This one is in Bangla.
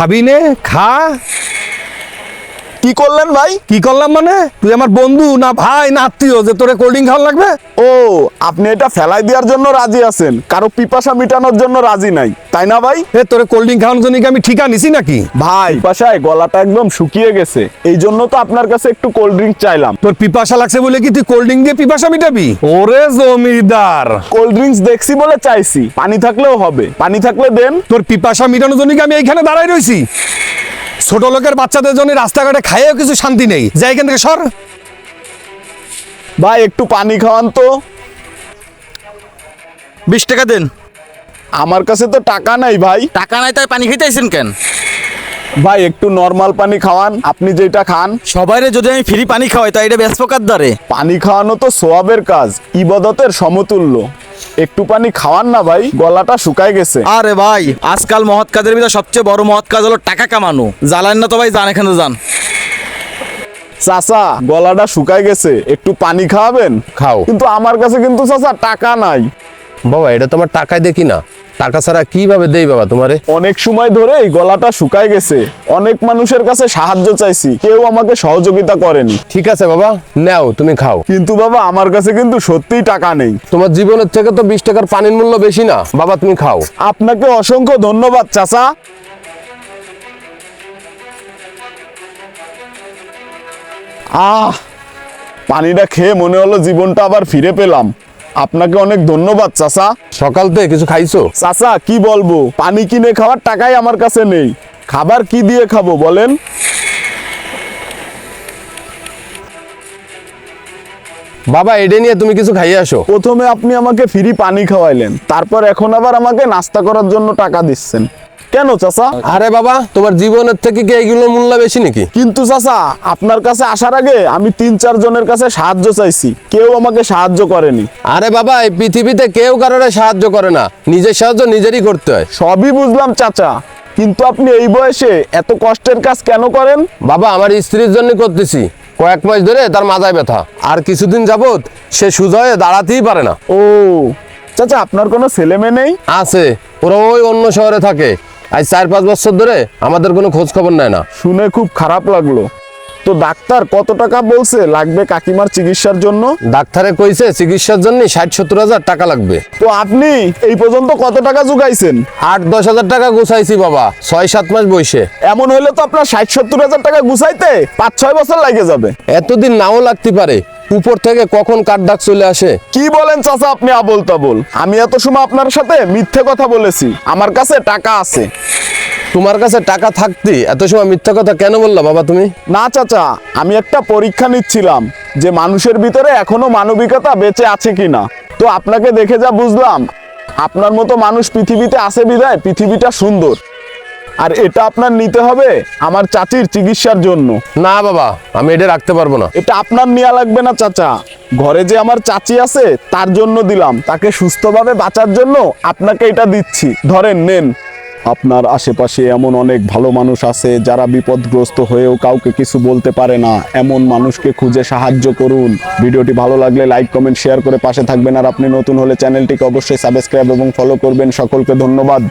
খাবি নে খা কি করলেন ভাই? কি করলাম মানে? তুই আমার বন্ধু না ভাই না আত্মীয় যে তোরে কোল্ড ড্রিঙ্ক খাওয়া লাগবে? ও আপনি এটা ফেলাই দেওয়ার জন্য রাজি আছেন। কারও পিপাসা মিটানোর জন্য রাজি নাই। তাই না ভাই? এ তোরে কোল্ড ড্রিঙ্ক খাওয়ানোর জন্য কি আমি ঠিকা নিছি নাকি? ভাই পিপাসায় গলাটা একদম শুকিয়ে গেছে। এই জন্য তো আপনার কাছে একটু কোল্ড ড্রিঙ্ক চাইলাম। তোর পিপাসা লাগছে বলে কি তুই কোল্ড ড্রিঙ্ক দিয়ে পিপাসা মিটাবি? ওরে জমিদার। কোল্ড ড্রিঙ্কস দেখছি বলে চাইছি। পানি থাকলেও হবে। পানি থাকলে দেন। তোর পিপাসা মিটানোর জন্য কি আমি এইখানে দাঁড়াই রইছি? ছোট লোকের বাচ্চাদের জন্য রাস্তাঘাটে খাইয়েও কিছু শান্তি নেই। যাই এখান থেকে সর। ভাই একটু পানি খাওয়ান তো। বিশ টাকা দেন। আমার কাছে তো টাকা নাই ভাই। টাকা নাই তাই পানি খেতে আইছেন কেন? ভাই একটু নর্মাল পানি খাওয়ান। আপনি যেটা খান। সবাইরে যদি আমি ফ্রি পানি খাওয়াই তাই এটা ব্যস্ত দ্বারে? পানি খাওয়ানো তো সোয়াবের কাজ ইবাদতের সমতুল্য। একটু পানি খাওয়ান না ভাই গলাটা শুকায় গেছে। আরে ভাই আজকাল মহৎ কাজের ভিতরে সবচেয়ে বড় মহৎ কাজ হলো টাকা কামানো। জ্বালান না তো ভাই যান এখানে যান। চাচা গলাটা শুকায় গেছে একটু পানি খাওয়াবেন? খাও। কিন্তু আমার কাছে কিন্তু চাচা টাকা নাই। বাবা এটা তোমার টাকায় দেখি না। টাকা ছাড়া কীভাবে দেই বাবা তোমারে? অনেক সময় ধরে এই গলাটা শুকায় গেছে। অনেক মানুষের কাছে সাহায্য চাইছি কেউ আমাকে সহযোগিতা করেনি। ঠিক আছে বাবা নাও তুমি খাও। কিন্তু বাবা আমার কাছে কিন্তু সত্যিই টাকা নেই। তোমার জীবনের থেকে তো বিশ টাকার পানির মূল্য বেশি না। বাবা তুমি খাও। আপনাকে অসংখ্য ধন্যবাদ চাচা। আহ পানিটা খেয়ে মনে হলো জীবনটা আবার ফিরে পেলাম। আপনাকে অনেক ধন্যবাদ চাচা। সকাল থেকে কিছু খাইছো? চাচা কি বলব? পানি কিনে খাওয়ার টাকাই আমার কাছে নেই। খাবার কি দিয়ে খাব বলেন? বাবা এটা নিয়ে তুমি কিছু খাইয়ে আসো। প্রথমে আপনি আমাকে ফ্রি পানি খাওয়াইলেন। তারপর এখন আবার আমাকে নাস্তা করার জন্য টাকা দিচ্ছেন। কেন চাচা? আরে বাবা তোমার জীবনের থেকে কি এইগুলো মূল্য বেশি নাকি? কিন্তু চাচা আপনার কাছে আসার আগে আমি তিন চার জনের কাছে সাহায্য চাইছি। কেউ আমাকে সাহায্য করেনি। আরে বাবা এই পৃথিবীতে কেউ কারোর সাহায্য করে না। নিজের সাহায্য নিজেরই করতে হয়। সবই বুঝলাম চাচা। কিন্তু আপনি এই বয়সে এত কষ্টের কাজ কেন করেন? বাবা আমার স্ত্রীর জন্য করতেছি। কয়েক মাস ধরে তার মাথায় ব্যথা। আর কিছুদিন যাবত সে সুজয়ে দাঁড়াতেই পারে না। ও চাচা আপনার কোনো ছেলে মেয়ে নেই? আছে। ওরা ওই অন্য শহরে থাকে। আজ চার পাঁচ বছর ধরে আমাদের কোনো খোঁজ খবর নেয় না। শুনে খুব খারাপ লাগল। তো ডাক্তার কত টাকা বলছে লাগবে কাকিমার চিকিৎসার জন্য? ডাক্তারে কইছে চিকিৎসার জন্য ষাট সত্তর হাজার টাকা লাগবে। তো আপনি এই পর্যন্ত কত টাকা জুগাইছেন? আট দশ হাজার টাকা গুছাইছি বাবা ছয় সাত মাস বসে এমন হইলে তো আপনার ষাট সত্তর হাজার টাকা গুছাইতে পাঁচ ছয় বছর লাগে যাবে। এতদিন নাও লাগতে পারে উপর থেকে কখন কার ডাক চলে আসে? কি বলেন চাচা আপনি আবল তাবল? আমি এত সময় আপনার সাথে মিথ্যে কথা বলেছি। আমার কাছে টাকা আছে। তোমার কাছে টাকা থাকতে? এত সময় মিথ্যা কথা কেন বললা বাবা তুমি? না চাচা আমি একটা পরীক্ষা নিচ্ছিলাম যে মানুষের ভিতরে এখনও মানবিকতা বেঁচে আছে কিনা। তো আপনাকে দেখে যা বুঝলাম আপনার মতো মানুষ পৃথিবীতে আছে বিধায় পৃথিবীটা সুন্দর। আর এটা আপনার নিতে হবে আমার চাচির চিকিৎসার জন্য। না বাবা আমি এটা রাখতে পারব না। এটা আপনার নেওয়া লাগবে না চাচা। ঘরে যে আমার চাচি আছে তার জন্য দিলাম। তাকে সুস্থভাবে বাঁচার জন্য আপনাকে এটা দিচ্ছি। ধরেন নেন। আপনার আশেপাশে এমন অনেক ভালো মানুষ আছে যারা বিপদগ্রস্ত হয়েও কাউকে কিছু বলতে পারে না। এমন মানুষকে খুঁজে সাহায্য করুন। ভিডিওটি ভালো লাগলে লাইক কমেন্ট শেয়ার করে পাশে থাকবেন। আর আপনি নতুন হলে চ্যানেলটিকে অবশ্যই সাবস্ক্রাইব এবং ফলো করবেন। সকলকে ধন্যবাদ।